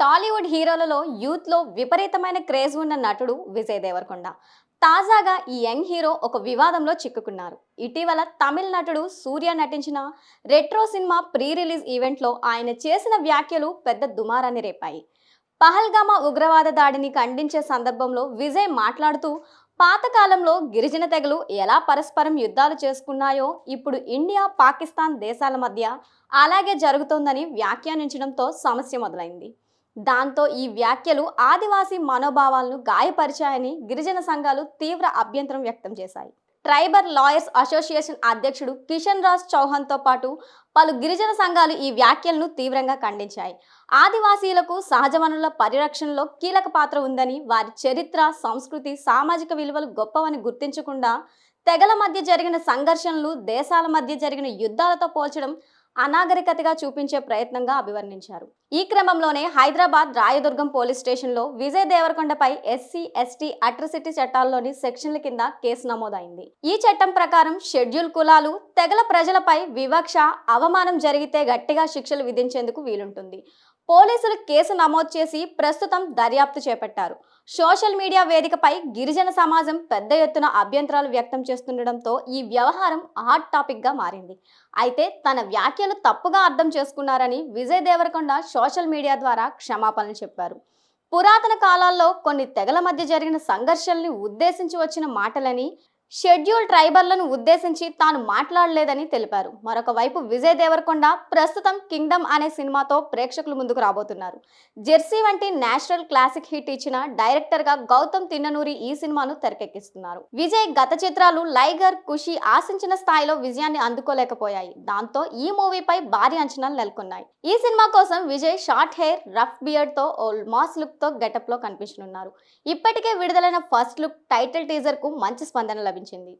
టాలీవుడ్ హీరోలలో యూత్లో విపరీతమైన క్రేజ్ ఉన్న నటుడు విజయ్ దేవరకొండ. తాజాగా ఈ యంగ్ హీరో ఒక వివాదంలో చిక్కుకున్నారు. ఇటీవల తమిళ నటుడు సూర్య నటించిన రెట్రో సినిమా ప్రీ రిలీజ్ ఈవెంట్లో ఆయన చేసిన వ్యాఖ్యలు పెద్ద దుమారాన్ని రేపాయి. పహల్గామా ఉగ్రవాద దాడిని ఖండించే సందర్భంలో విజయ్ మాట్లాడుతూ పాతకాలంలో గిరిజన తెగలు ఎలా పరస్పరం యుద్ధాలు చేసుకున్నాయో ఇప్పుడు ఇండియా పాకిస్తాన్ దేశాల మధ్య అలాగే జరుగుతోందని వ్యాఖ్యానించడంతో సమస్య మొదలైంది. దాంతో ఈ వ్యాఖ్యలు ఆదివాసీ మనోభావాలను గాయపరిచాయని గిరిజన సంఘాలు తీవ్ర అభ్యంతరం వ్యక్తం చేశాయి. ట్రైబల్ లాయర్స్ అసోసియేషన్ అధ్యక్షుడు కిషన్ రాజ్ చౌహాన్తో పాటు పలు గిరిజన సంఘాలు ఈ వ్యాఖ్యలను తీవ్రంగా ఖండించాయి. ఆదివాసీలకు సహజ వనరుల పరిరక్షణలో కీలక పాత్ర ఉందని వారి చరిత్ర సంస్కృతి సామాజిక విలువలు గొప్పవని గుర్తించకుండా తెగల మధ్య జరిగిన సంఘర్షణలు దేశాల మధ్య జరిగిన యుద్ధాలతో పోల్చడం అనాగరికతగా చూపించే ప్రయత్నంగా అభివర్ణించారు. ఈ క్రమంలోనే హైదరాబాద్ రాయదుర్గం పోలీస్ స్టేషన్లో విజయ్ దేవరకొండపై ఎస్సీ ఎస్టీ అట్రసిటీ చట్టాల్లోని సెక్షన్ల కింద కేసు నమోదైంది. ఈ చట్టం ప్రకారం షెడ్యూల్ కులాలు తెగల ప్రజలపై వివక్ష అవమానం జరిగితే గట్టిగా శిక్షలు విధించేందుకు వీలుంటుంది. పోలీసులు కేసు నమోదు చేసి ప్రస్తుతం దర్యాప్తు చేపట్టారు. సోషల్ మీడియా వేదికపై గిరిజన సమాజం పెద్ద ఎత్తున అభ్యంతరాలు వ్యక్తం చేస్తుండటంతో ఈ వ్యవహారం హాట్ టాపిక్గా మారింది. అయితే తన వ్యాఖ్యలు తప్పుగా అర్థం చేసుకున్నారని విజయ్ దేవరకొండ సోషల్ మీడియా ద్వారా క్షమాపణలు చెప్పారు. పురాతన కాలాల్లో కొన్ని తెగల మధ్య జరిగిన సంఘర్షణల్ని ఉద్దేశించి వచ్చిన మాటలని షెడ్యూల్ ట్రైబర్లను ఉద్దేశించి తాను మాట్లాడలేదని తెలిపారు. మరొక వైపు విజయ్ దేవరకొండ ప్రస్తుతం కింగ్డమ్ అనే సినిమాతో ప్రేక్షకుల ముందుకు రాబోతున్నారు. జెర్సీ వంటి నేషనల్ క్లాసిక్ హిట్ ఇచ్చిన డైరెక్టర్గా గౌతమ్ తిన్ననూరి ఈ సినిమాను తెరకెక్కిస్తున్నారు. విజయ్ గత చిత్రాలు లైగర్ ఖుషి ఆశించిన స్థాయిలో విజయాన్ని అందుకోలేకపోయాయి. దాంతో ఈ మూవీపై భారీ అంచనాలు నెలకొన్నాయి. ఈ సినిమా కోసం విజయ్ షార్ట్ హెయిర్ రఫ్ బియర్డ్తో ఓ మాస్ లుక్తో గెటప్లో కనిపించనున్నారు. ఇప్పటికే విడుదలైన ఫస్ట్ లుక్ టైటిల్ టీజర్కు మంచి స్పందన లభించింది. en chile